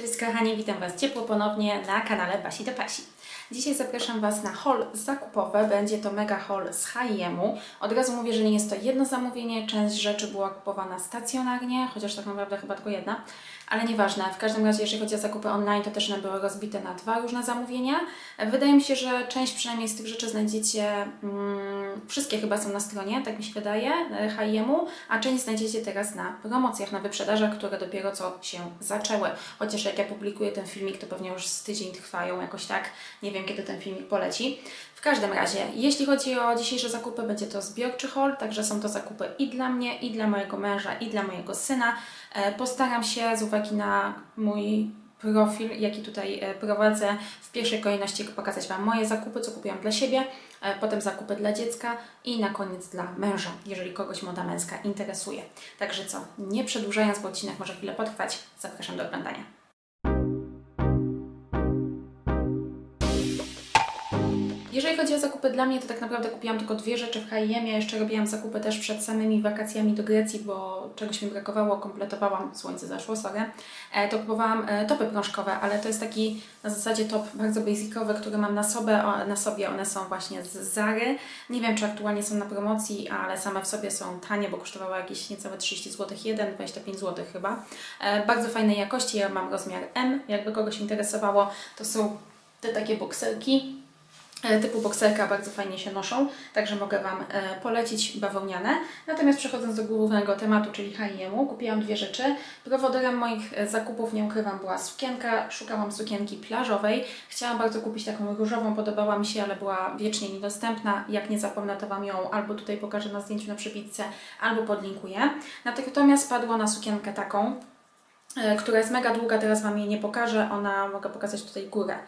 Cześć kochani, witam Was ciepło ponownie na kanale Basi do Pasi. Dzisiaj zapraszam Was na haul zakupowy. Będzie to mega haul z H&M-u. Od razu mówię, że nie jest to jedno zamówienie. Część rzeczy była kupowana stacjonarnie, chociaż tak naprawdę chyba tylko jedna. Ale nieważne. W każdym razie, jeżeli chodzi o zakupy online, to też one były rozbite na dwa różne zamówienia. Wydaje mi się, że część przynajmniej z tych rzeczy znajdziecie, mm, wszystkie chyba są na stronie, tak mi się wydaje, H&M-u, a część znajdziecie teraz na promocjach, na wyprzedażach, które dopiero co się zaczęły. Chociaż jak ja publikuję ten filmik, to pewnie już z tydzień trwają jakoś tak. Nie wiem, kiedy ten filmik poleci. W każdym razie, jeśli chodzi o dzisiejsze zakupy, będzie to zbiorczy haul, także są to zakupy i dla mnie, i dla mojego męża, i dla mojego syna. E, Postaram się z uwagi na mój profil, jaki tutaj e, prowadzę, w pierwszej kolejności pokazać Wam moje zakupy, co kupiłam dla siebie, e, potem zakupy dla dziecka i na koniec dla męża, jeżeli kogoś moda męska interesuje. Także co, nie przedłużając, bo odcinek może chwilę potrwać, zapraszam do oglądania. Jeżeli chodzi o zakupy dla mnie, to tak naprawdę kupiłam tylko dwie rzeczy w H&M. Ja jeszcze robiłam zakupy też przed samymi wakacjami do Grecji, bo czegoś mi brakowało, kompletowałam, słońce zaszło, sorry. E, to kupowałam e, topy prążkowe, ale to jest taki na zasadzie top bardzo basicowy, który mam na sobie, na sobie. One są właśnie z Zary. Nie wiem, czy aktualnie są na promocji, ale same w sobie są tanie, bo kosztowały jakieś niecałe 30 zł, 1, 25 zł chyba. E, bardzo fajnej jakości, ja mam rozmiar M, jakby kogoś interesowało. To są te takie bokserki, typu bokserka bardzo fajnie się noszą, także mogę Wam e, polecić bawełniane. Natomiast przechodząc do głównego tematu, czyli H&M, kupiłam dwie rzeczy. Prowodorem moich e, zakupów, nie ukrywam, była sukienka. Szukałam sukienki plażowej. Chciałam bardzo kupić taką różową, podobała mi się, ale była wiecznie niedostępna. Jak nie zapomnę, to Wam ją albo tutaj pokażę na zdjęciu na przybitce, albo podlinkuję. Natomiast padło na sukienkę taką, e, która jest mega długa, teraz Wam jej nie pokażę, ona, mogę pokazać tutaj górę.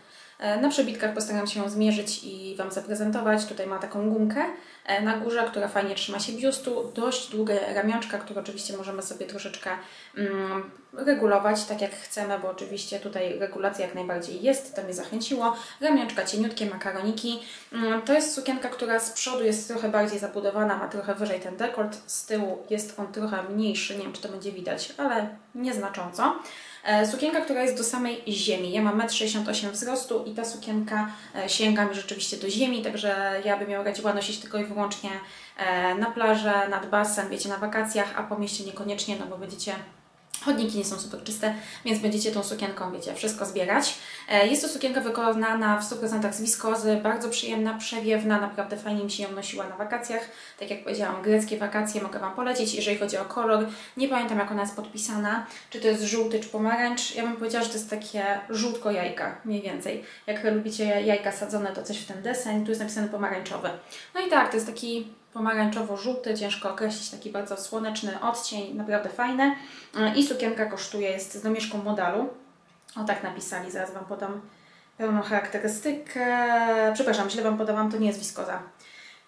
E, Na przebitkach postaram się ją zmierzyć i Wam zaprezentować. Tutaj ma taką gumkę e, na górze, która fajnie trzyma się biustu. Dość długie ramionczka, które oczywiście możemy sobie troszeczkę mm, regulować tak jak chcemy, bo oczywiście tutaj regulacja jak najbardziej jest, to mnie zachęciło. Ramionczka cieniutkie, makaroniki. Mm, To jest sukienka, która z przodu jest trochę bardziej zabudowana, ma trochę wyżej ten dekolt, z tyłu jest on trochę mniejszy, nie wiem czy to będzie widać, ale nieznacząco. E, Sukienka, która jest do samej ziemi. Ja mam 1,68 m wzrostu i ta sukienka e, sięga mi rzeczywiście do ziemi, także ja bym ją radziła nosić tylko i wyłącznie e, na plażę, nad basen, wiecie, na wakacjach, a po mieście niekoniecznie, no bo będziecie Chodniki nie są super czyste, więc będziecie tą sukienką, wiecie, wszystko zbierać. E, Jest to sukienka wykonana w 100% z wiskozy, bardzo przyjemna, przewiewna, naprawdę fajnie mi się ją nosiła na wakacjach. Tak jak powiedziałam, greckie wakacje mogę Wam polecić. Jeżeli chodzi o kolor, nie pamiętam jak ona jest podpisana, czy to jest żółty, czy pomarańcz. Ja bym powiedziała, że to jest takie żółtko jajka, mniej więcej. Jak lubicie jajka sadzone, to coś w ten deseń, tu jest napisane pomarańczowy. No i tak, to jest taki pomarańczowo-żółty, ciężko określić, taki bardzo słoneczny odcień, naprawdę fajny. E, I sukienka kosztuje, jest z domieszką modalu. O tak napisali, zaraz Wam podam pełną charakterystykę. Przepraszam, źle Wam podałam, to nie jest wiskoza.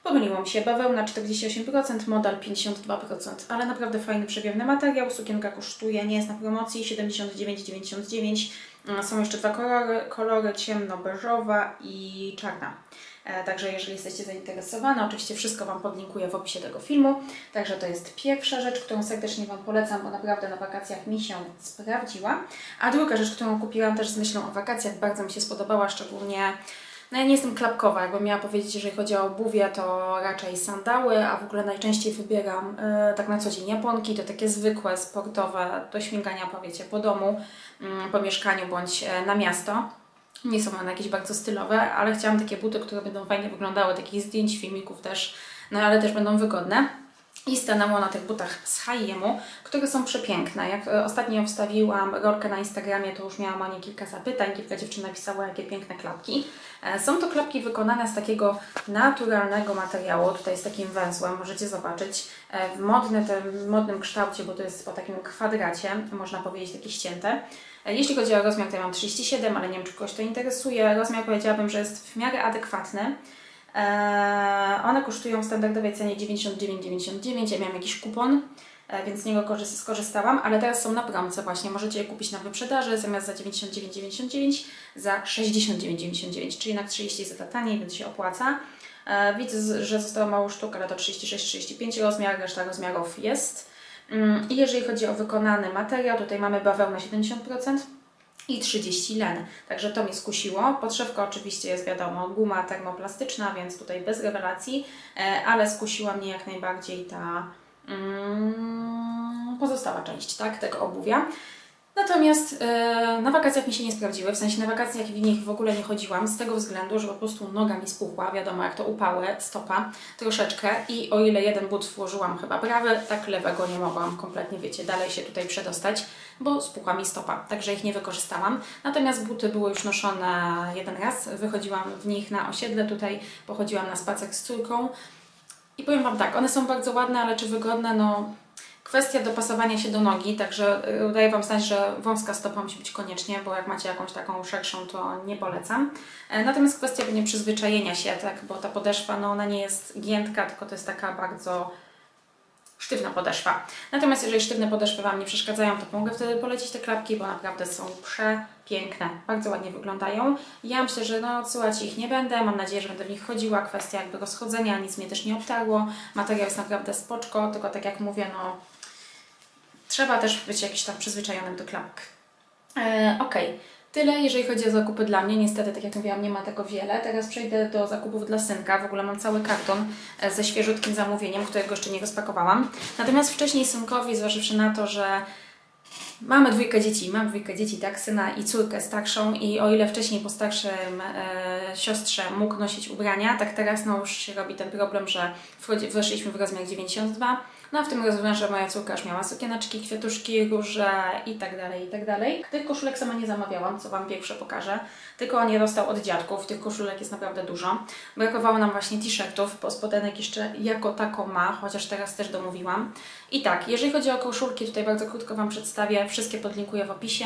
Pomyliło mi się, bawełna 48%, modal 52%, ale naprawdę fajny, przewiewny materiał. Sukienka kosztuje, nie jest na promocji, 79,99. E, Są jeszcze dwa kolory, kolory ciemno-beżowa i czarna. E, Także jeżeli jesteście zainteresowane, oczywiście wszystko Wam podlinkuję w opisie tego filmu. Także to jest pierwsza rzecz, którą serdecznie Wam polecam, bo naprawdę na wakacjach mi się sprawdziła. A druga rzecz, którą kupiłam też z myślą o wakacjach, bardzo mi się spodobała, szczególnie no ja nie jestem klapkowa, jakbym miała powiedzieć, jeżeli chodzi o obuwie, to raczej sandały, a w ogóle najczęściej wybieram e, tak na co dzień japonki, to takie zwykłe, sportowe, do śmigania powiecie po domu, mm, po mieszkaniu bądź e, na miasto. Nie są one jakieś bardzo stylowe, ale chciałam takie buty, które będą fajnie wyglądały, takich zdjęć, filmików też, no ale też będą wygodne. I stanęło na tych butach z H&M-u, które są przepiękne. Jak e, ostatnio wstawiłam rolkę na Instagramie, to już miałam o nie kilka zapytań. Kilka dziewczyn napisało, jakie piękne klapki. E, Są to klapki wykonane z takiego naturalnego materiału, tutaj z takim węzłem, możecie zobaczyć. E, W modny, tym modnym kształcie, bo to jest po takim kwadracie, można powiedzieć takie ścięte. E, Jeśli chodzi o rozmiar, to ja mam 37, ale nie wiem, czy kogoś to interesuje. Rozmiar powiedziałabym, że jest w miarę adekwatny. Eee, one kosztują w standardowej cenie 99,99. Ja miałam jakiś kupon, e, więc z niego korzy- skorzystałam, ale teraz są na promce właśnie. Możecie je kupić na wyprzedaży zamiast za 99,99 za 69,99, czyli jednak 30 zł taniej, więc się opłaca. E, Widzę, że zostało mało sztuk, ale to 36-35 rozmiar, reszta rozmiarów jest. Mm, I jeżeli chodzi o wykonany materiał, tutaj mamy bawełnę 70%, i 30 len. Także to mnie skusiło. Podszewka oczywiście jest wiadomo, guma termoplastyczna, więc tutaj bez rewelacji, e, ale skusiła mnie jak najbardziej ta mm, pozostała część tak, tego obuwia. Natomiast e, na wakacjach mi się nie sprawdziły, w sensie na wakacjach w nich w ogóle nie chodziłam, z tego względu, że po prostu noga mi spuchła, wiadomo jak to upały, stopa, troszeczkę. I o ile jeden but włożyłam chyba prawy, tak lewego nie mogłam kompletnie, wiecie, dalej się tutaj przedostać, bo spuchła mi stopa, także ich nie wykorzystałam. Natomiast buty były już noszone jeden raz, wychodziłam w nich na osiedle, tutaj pochodziłam na spacer z córką. I powiem Wam tak, one są bardzo ładne, ale czy wygodne, no Kwestia dopasowania się do nogi, także y, daję Wam znać, że wąska stopa musi być koniecznie, bo jak macie jakąś taką szerszą, to nie polecam. E, Natomiast kwestia będzie przyzwyczajenia się, tak, bo ta podeszwa, no ona nie jest giętka, tylko to jest taka bardzo sztywna podeszwa. Natomiast jeżeli sztywne podeszwy Wam nie przeszkadzają, to mogę wtedy polecić te klapki, bo naprawdę są przepiękne, bardzo ładnie wyglądają. Ja myślę, że no odsyłać ich nie będę, mam nadzieję, że będę w nich chodziła, kwestia jakby rozchodzenia, nic mnie też nie obtarło, materiał jest naprawdę spoczko, tylko tak jak mówię, no trzeba też być jakiś tam przyzwyczajonym do klapek. E, Okej, tyle jeżeli chodzi o zakupy dla mnie. Niestety, tak jak mówiłam, nie ma tego wiele. Teraz przejdę do zakupów dla synka. W ogóle mam cały karton e, ze świeżutkim zamówieniem, którego jeszcze nie rozpakowałam. Natomiast wcześniej synkowi, zważywszy na to, że Mamy dwójkę dzieci, mam dwójkę dzieci, tak, syna i córkę starszą i o ile wcześniej po starszym e, siostrze mógł nosić ubrania, tak teraz no już się robi ten problem, że weszliśmy w rozmiar 92, no a w tym rozmiarze moja córka już miała sukieneczki, kwiatuszki, róże i tak dalej, i tak dalej. Tych koszulek sama nie zamawiałam, co Wam pierwsze pokażę, tylko nie dostał od dziadków, tych koszulek jest naprawdę dużo. Brakowało nam właśnie t-shirtów, bo spodenek jeszcze jako tako ma, chociaż teraz też domówiłam. I tak, jeżeli chodzi o koszulki, tutaj bardzo krótko Wam przedstawię, wszystkie podlinkuję w opisie.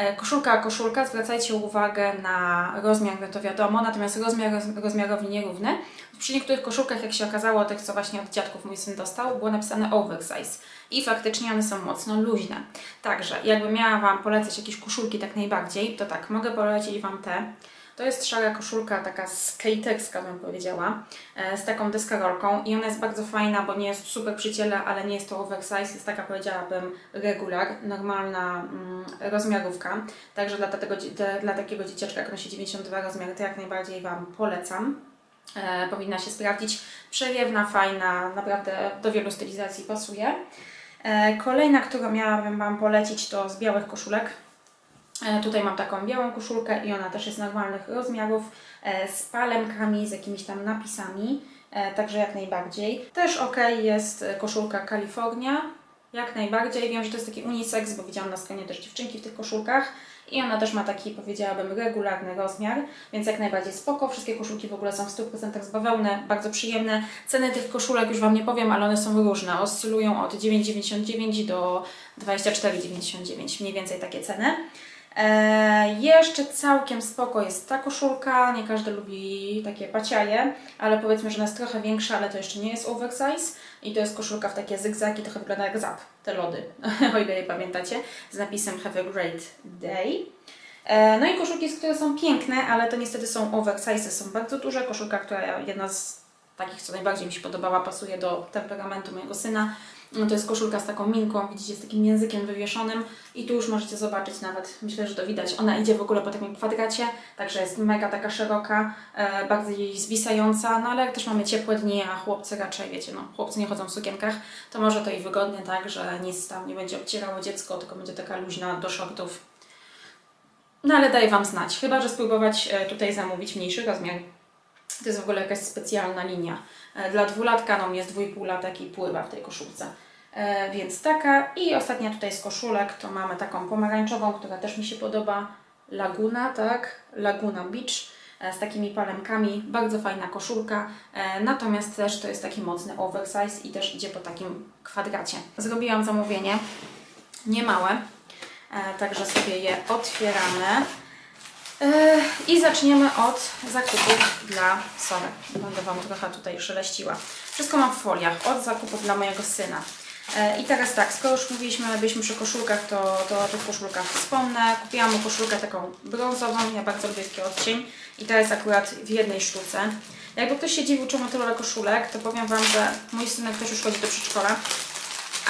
E, Koszulka, koszulka, zwracajcie uwagę na rozmiar, to wiadomo, natomiast rozmiar roz, rozmiarowi nierówny. Przy niektórych koszulkach, jak się okazało, tych co właśnie od dziadków mój syn dostał, było napisane oversize i faktycznie one są mocno luźne. Także jakby miała Wam polecać jakieś koszulki tak najbardziej, to tak, mogę polecić Wam te. To jest szara koszulka, taka skaterska bym powiedziała, e, z taką deskarolką i ona jest bardzo fajna, bo nie jest super przy ciele, ale nie jest to oversize, jest taka powiedziałabym regular, normalna mm, rozmiarówka. Także dla, tego, dla, takiego dzieciaczka, jak nosi 92 rozmiary, to jak najbardziej Wam polecam. E, powinna się sprawdzić. Przewiewna, fajna, naprawdę do wielu stylizacji pasuje. E, kolejna, którą miałabym Wam polecić, to z białych koszulek. E, Tutaj mam taką białą koszulkę i ona też jest normalnych rozmiarów, e, z palemkami, z jakimiś tam napisami, e, także jak najbardziej. Też ok jest koszulka California, jak najbardziej. Wiem, że to jest taki unisex, bo widziałam na stronie też dziewczynki w tych koszulkach i ona też ma taki, powiedziałabym, regularny rozmiar, więc jak najbardziej spoko. Wszystkie koszulki w ogóle są w 100% z bawełny, bardzo przyjemne. Ceny tych koszulek już Wam nie powiem, ale one są różne. Oscylują od 9,99 do 24,99, mniej więcej takie ceny. E, jeszcze całkiem spoko jest ta koszulka, nie każdy lubi takie paciaje, ale powiedzmy, że ona jest trochę większa, ale to jeszcze nie jest oversize i to jest koszulka w takie zygzaki, trochę wygląda jak zap, te lody, o ile je pamiętacie, z napisem Have a great day. E, no i koszulki, które są piękne, ale to niestety są oversize, są bardzo duże. Koszulka, która jedna z takich, co najbardziej mi się podobała, pasuje do temperamentu mojego syna. No to jest koszulka z taką minką, widzicie, z takim językiem wywieszonym i tu już możecie zobaczyć nawet, myślę, że to widać, ona idzie w ogóle po takim kwadracie, także jest mega taka szeroka, e, bardziej zwisająca, no ale też mamy ciepłe dni, a chłopcy raczej, wiecie, no chłopcy nie chodzą w sukienkach, to może to i wygodnie tak, że nic tam nie będzie obcierało dziecko, tylko będzie taka luźna do shortów. No ale daję Wam znać, chyba, że spróbować e, tutaj zamówić mniejszy rozmiar. To jest w ogóle jakaś specjalna linia. E, Dla dwulatka, no jest dwójpół latek i pływa w tej koszulce. E, więc taka. I ostatnia tutaj z koszulek to mamy taką pomarańczową, która też mi się podoba. Laguna, tak? Laguna Beach e, z takimi palemkami. Bardzo fajna koszulka. Natomiast też to jest taki mocny oversize i też idzie po takim kwadracie. Zrobiłam zamówienie niemałe, także sobie je otwieramy. I zaczniemy od zakupów dla Sony. Będę Wam trochę tutaj szeleściła. Wszystko mam w foliach, od zakupów dla mojego syna. Yy, I teraz tak, skoro już mówiliśmy, byliśmy przy koszulkach, to, to o tych koszulkach wspomnę. Kupiłam mu koszulkę taką brązową, ja bardzo lubię taki odcień i ta jest akurat w jednej sztuce. Jakby ktoś się dziwił, czemu tyle koszulek, to powiem Wam, że mój synek też już chodzi do przedszkola,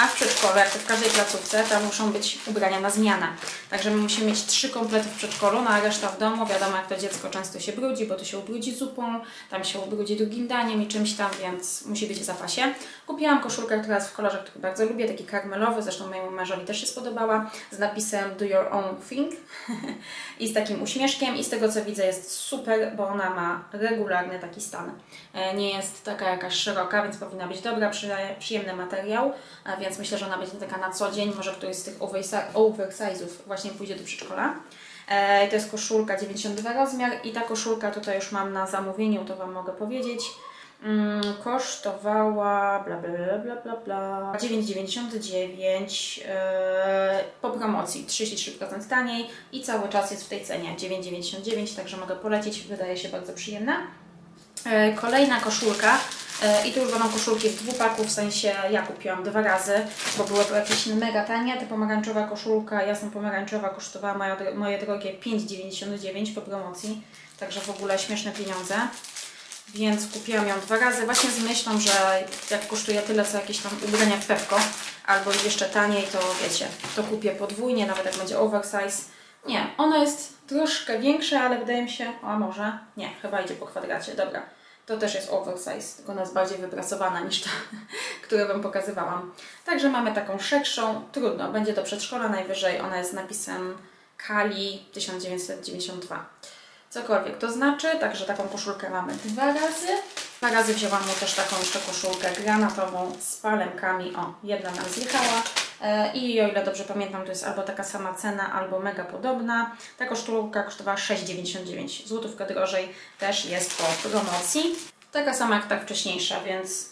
A w przedszkolu, jak to w każdej placówce, tam muszą być ubrania na zmianę. Także my musimy mieć trzy komplety w przedszkolu, no a reszta w domu. Wiadomo, jak to dziecko często się brudzi, bo to się ubrudzi zupą, tam się ubrudzi drugim daniem i czymś tam, więc musi być w zapasie. Kupiłam koszulkę, która jest w kolorze, który bardzo lubię, taki karmelowy, zresztą mojemu mężowi też się spodobała, z napisem Do Your Own Thing i z takim uśmieszkiem i z tego co widzę jest super, bo ona ma regularny taki stan. E, Nie jest taka jakaś szeroka, więc powinna być dobra, przy- przyjemny materiał, a więc myślę, że ona będzie taka na co dzień, może któryś z tych oversi- oversize'ów właśnie pójdzie do przedszkola. E, To jest koszulka 92 rozmiar i ta koszulka tutaj już mam na zamówieniu, to Wam mogę powiedzieć. Mm, kosztowała bla bla bla bla bla bla 9,99 e, po promocji 33% taniej i cały czas jest w tej cenie 9,99, także mogę polecić, wydaje się bardzo przyjemna. E, Kolejna koszulka i tu już będą koszulki w dwupaku, w sensie ja kupiłam dwa razy, bo były to jakieś mega tanie. Ta pomarańczowa koszulka, jasno pomarańczowa, kosztowała moje, moje drogie 5,99 po promocji, także w ogóle śmieszne pieniądze. Więc kupiłam ją dwa razy właśnie z myślą, że jak kosztuje tyle co jakieś tam ubrania w albo jeszcze taniej, to wiecie, to kupię podwójnie, nawet jak będzie oversize. Nie, ona jest troszkę większa, ale wydaje mi się, a może, nie, chyba idzie po kwadracie, dobra. To też jest oversize, tylko ona jest bardziej wypracowana niż ta, którą Wam pokazywałam. Także mamy taką szerszą, trudno, będzie do przedszkola najwyżej, ona jest napisem Kali 1992 cokolwiek to znaczy, także taką koszulkę mamy dwa razy. Dwa razy wzięłam mu też taką jeszcze koszulkę granatową z palemkami. O, jedna nam zjechała. E, I o ile dobrze pamiętam, to jest albo taka sama cena, albo mega podobna. Ta koszulka kosztowała 6,99 złotówkę drożej, też jest po promocji. Taka sama jak ta wcześniejsza, więc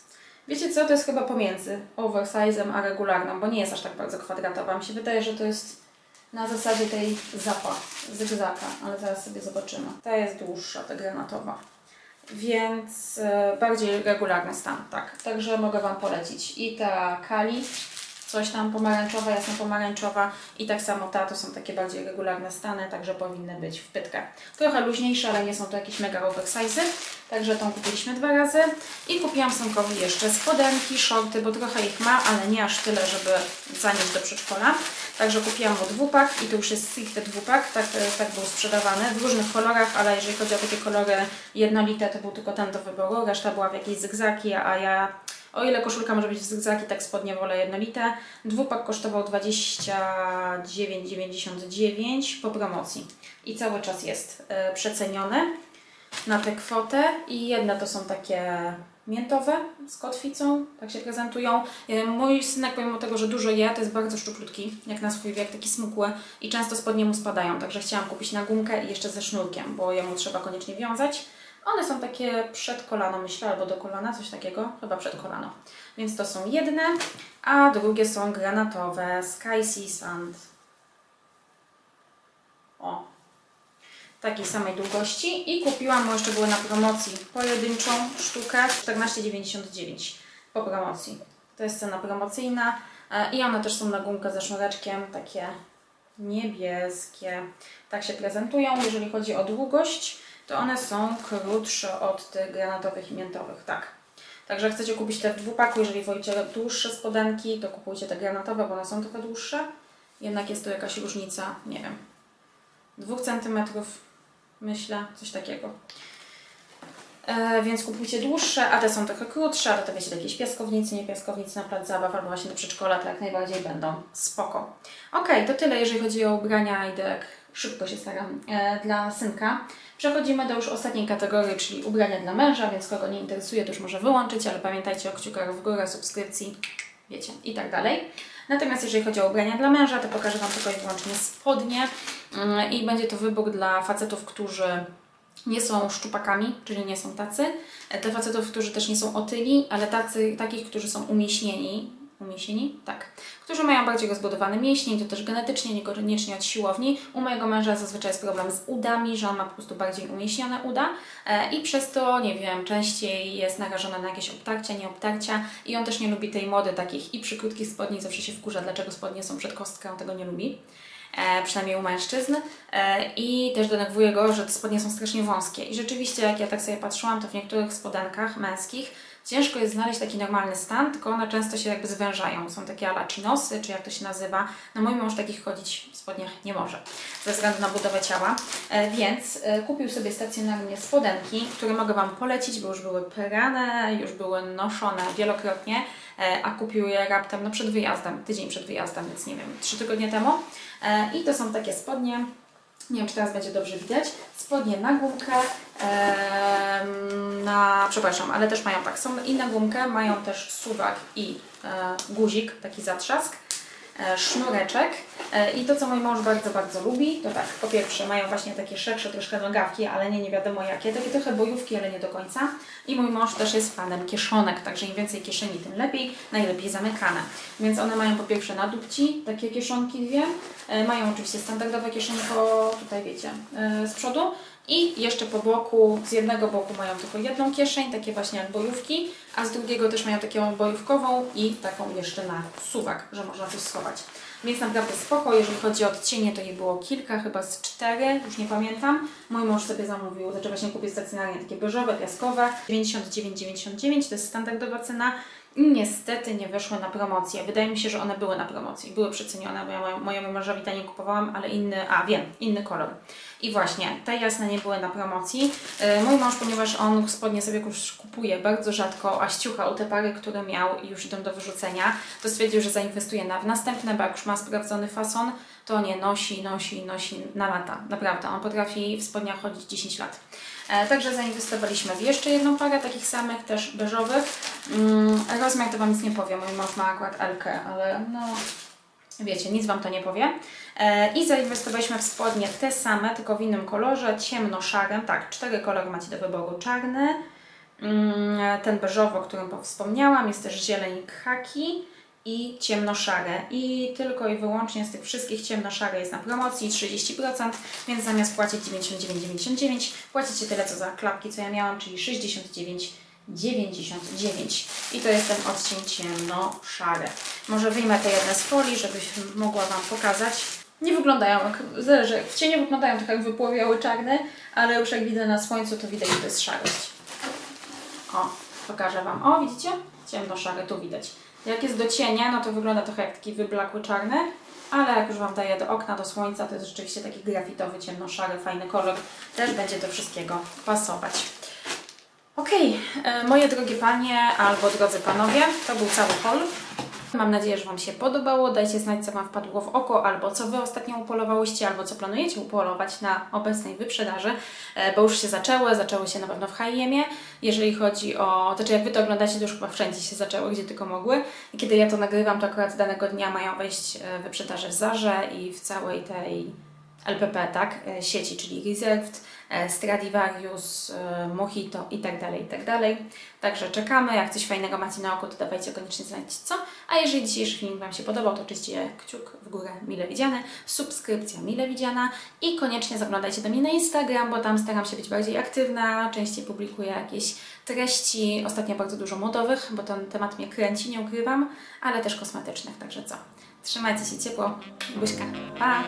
wiecie co, to jest chyba pomiędzy oversizem a regularną, bo nie jest aż tak bardzo kwadratowa. Mi się wydaje, że to jest na zasadzie tej zapa, zygzaka, ale zaraz sobie zobaczymy. Ta jest dłuższa, ta granatowa. Więc e, bardziej regularny stan, tak. Także mogę Wam polecić. I ta Kali, coś tam pomarańczowa, jasno pomarańczowa i tak samo ta, to są takie bardziej regularne stany, także powinny być w pytkę. Trochę luźniejsze, ale nie są to jakieś mega oversize'y, także tą kupiliśmy dwa razy. I kupiłam synkowi jeszcze spodenki, shorty, bo trochę ich ma, ale nie aż tyle, żeby zanieść do przedszkola. Także kupiłam mu dwupak i to już jest stricte dwupak, tak, tak był sprzedawany w różnych kolorach, ale jeżeli chodzi o takie kolory jednolite, to był tylko ten do wyboru, reszta była w jakiejś zygzaki, a ja o ile koszulka może być w zygzaki, tak spodnie wolę jednolite. Dwupak kosztował 29,99 po promocji i cały czas jest e, przeceniony na tę kwotę i jedne to są takie miętowe z kotwicą, tak się prezentują. E, Mój synek pomimo tego, że dużo je, to jest bardzo szczuplutki, jak na swój wiek, taki smukły i często spodnie mu spadają, także chciałam kupić na gumkę i jeszcze ze sznurkiem, bo jemu trzeba koniecznie wiązać. One są takie przed kolano, myślę, albo do kolana, coś takiego, chyba przed kolano. Więc to są jedne, a drugie są granatowe, Sky Sea Sand. O, takiej samej długości i kupiłam, bo jeszcze były na promocji, pojedynczą sztukę 14,99 po promocji. To jest cena promocyjna e, i one też są na gumkę ze sznureczkiem, takie niebieskie. Tak się prezentują. Jeżeli chodzi o długość, to one są krótsze od tych granatowych i miętowych, tak. Także chcecie kupić te w dwupaku, jeżeli wolicie dłuższe spodenki, to kupujcie te granatowe, bo one są trochę dłuższe. Jednak jest tu jakaś różnica, nie wiem, dwóch centymetrów, myślę, coś takiego. E, więc kupujcie dłuższe, a te są trochę krótsze, ale to wiecie, jakieś piaskownicy, nie piaskownicy na plac zabaw albo właśnie do przedszkola, to jak najbardziej będą spoko. Okej, to tyle, jeżeli chodzi o ubrania, idę jak szybko się staram, e, dla synka. Przechodzimy do już ostatniej kategorii, czyli ubrania dla męża, więc kogo nie interesuje, to już może wyłączyć, ale pamiętajcie o kciukach w górę, subskrypcji, wiecie, i tak dalej. Natomiast jeżeli chodzi o ubrania dla męża, to pokażę Wam tylko i wyłącznie spodnie mm, i będzie to wybór dla facetów, którzy nie są szczupakami, czyli nie są tacy. E, Te facetów, którzy też nie są otyli, ale tacy, takich, którzy są umieśnieni. Umieśnieni? Tak. Którzy mają bardziej rozbudowany mięsień, to też genetycznie, niekoniecznie od siłowni. U mojego męża zazwyczaj jest problem z udami, że on ma po prostu bardziej umieśnione uda e, i przez to, nie wiem, częściej jest narażony na jakieś obtarcia, nieobtarcia i on też nie lubi tej mody takich i przy krótkich spodni zawsze się wkurza, dlaczego spodnie są przed kostkę, on tego nie lubi e, przynajmniej u mężczyzn. E, I też denerwuje go, że te spodnie są strasznie wąskie. I rzeczywiście, jak ja tak sobie patrzyłam, to w niektórych spodenkach męskich ciężko jest znaleźć taki normalny stan, tylko one często się jakby zwężają. Są takie ala chinosy, czy jak to się nazywa. No mój mąż takich chodzić w spodniach nie może, ze względu na budowę ciała. E, więc e, kupił sobie stacjonarnie spodenki, które mogę Wam polecić, bo już były prane, już były noszone wielokrotnie, e, a kupił je raptem no przed wyjazdem, tydzień przed wyjazdem, więc nie wiem, trzy tygodnie temu. I to są takie spodnie, nie wiem czy teraz będzie dobrze widać, spodnie na gumkę, em, na, przepraszam, ale też mają tak, są i na gumkę, mają też suwak i e, guzik, taki zatrzask, e, sznureczek. E, i to co mój mąż bardzo, bardzo lubi, to tak, po pierwsze mają właśnie takie szersze troszkę nogawki, ale nie, nie wiadomo jakie, takie trochę bojówki, ale nie do końca. I mój mąż też jest fanem kieszonek, także im więcej kieszeni, tym lepiej, najlepiej zamykane, więc one mają po pierwsze na dupci takie kieszonki dwie, mają oczywiście standardowe kieszenie tutaj wiecie, z przodu i jeszcze po boku, z jednego boku mają tylko jedną kieszeń, takie właśnie jak bojówki, a z drugiego też mają taką bojówkową i taką jeszcze na suwak, że można coś schować. Więc naprawdę spoko, jeżeli chodzi o odcienie, to je było kilka, chyba z cztery, już nie pamiętam. Mój mąż sobie zamówił, znaczy właśnie kupię stacjonarnie takie beżowe, piaskowe, 99,99 to jest standardowa cena. Niestety nie weszły na promocję. Wydaje mi się, że one były na promocji, były przecenione, bo ja mojemu mężowi taniej kupowałam, ale inny, a wiem, inny kolor. I właśnie, te jasne nie były na promocji. Yy, Mój mąż, ponieważ on spodnie sobie już kupuje bardzo rzadko, a ściuchał te pary, które miał i już idą do wyrzucenia, to stwierdził, że zainwestuje na w następne, bo jak już ma sprawdzony fason, to nie nosi, nosi, nosi na lata. Naprawdę, on potrafi w spodniach chodzić 10 lat. E, Także zainwestowaliśmy w jeszcze jedną parę takich samych, też beżowych. Mm, rozmiar to Wam nic nie powiem, mój mąż ma akurat Elkę, ale no wiecie, nic Wam to nie powie. E, I zainwestowaliśmy w spodnie te same, tylko w innym kolorze, ciemno-szarym. Tak, cztery kolory macie do wyboru. Czarny, mm, ten beżowy, o którym wspomniałam, jest też zieleń khaki i ciemnoszare. I tylko i wyłącznie z tych wszystkich ciemnoszare jest na promocji 30%, więc zamiast płacić 99,99 płacicie tyle co za klapki, co ja miałam, czyli 69,99. I to jest ten odcień ciemno-szary. Może wyjmę te jedne z folii, żebyś mogła Wam pokazać. Nie wyglądają jak, zależy, w cieniu wyglądają tak jak wypłowiały czarne, ale już jak widzę na słońcu, to widać, że to jest szarość. O, pokażę Wam. O, widzicie? Ciemno-szary, tu widać. Jak jest do cienia, no to wygląda trochę jak taki wyblakły czarny, ale jak już Wam daję do okna, do słońca, to jest rzeczywiście taki grafitowy, ciemno-szary, fajny kolor. Też będzie do wszystkiego pasować. Okej, e, moje drogie panie albo drodzy panowie, to był cały haul. Mam nadzieję, że Wam się podobało. Dajcie znać, co Wam wpadło w oko, albo co Wy ostatnio upolowałyście, albo co planujecie upolować na obecnej wyprzedaży, e, bo już się zaczęły, zaczęły się na pewno w H&M. Jeżeli chodzi o, to czy jak Wy to oglądacie, to już chyba wszędzie się zaczęły, gdzie tylko mogły. I kiedy ja to nagrywam, to akurat danego dnia mają wejść e, wyprzedaże w Zarze i w całej tej LPP, tak, e, sieci, czyli Reserved, Stradivarius, e, Mojito i tak dalej, i tak. Także czekamy, jak coś fajnego macie na oko, to dawajcie koniecznie znać co. A jeżeli dzisiejszy film Wam się podobał, to oczywiście kciuk w górę mile widziany, subskrypcja mile widziana i koniecznie zaglądajcie do mnie na Instagram, bo tam staram się być bardziej aktywna, częściej publikuję jakieś treści, ostatnio bardzo dużo modowych, bo ten temat mnie kręci, nie ukrywam, ale też kosmetycznych, także co. Trzymajcie się ciepło, buźka, pa!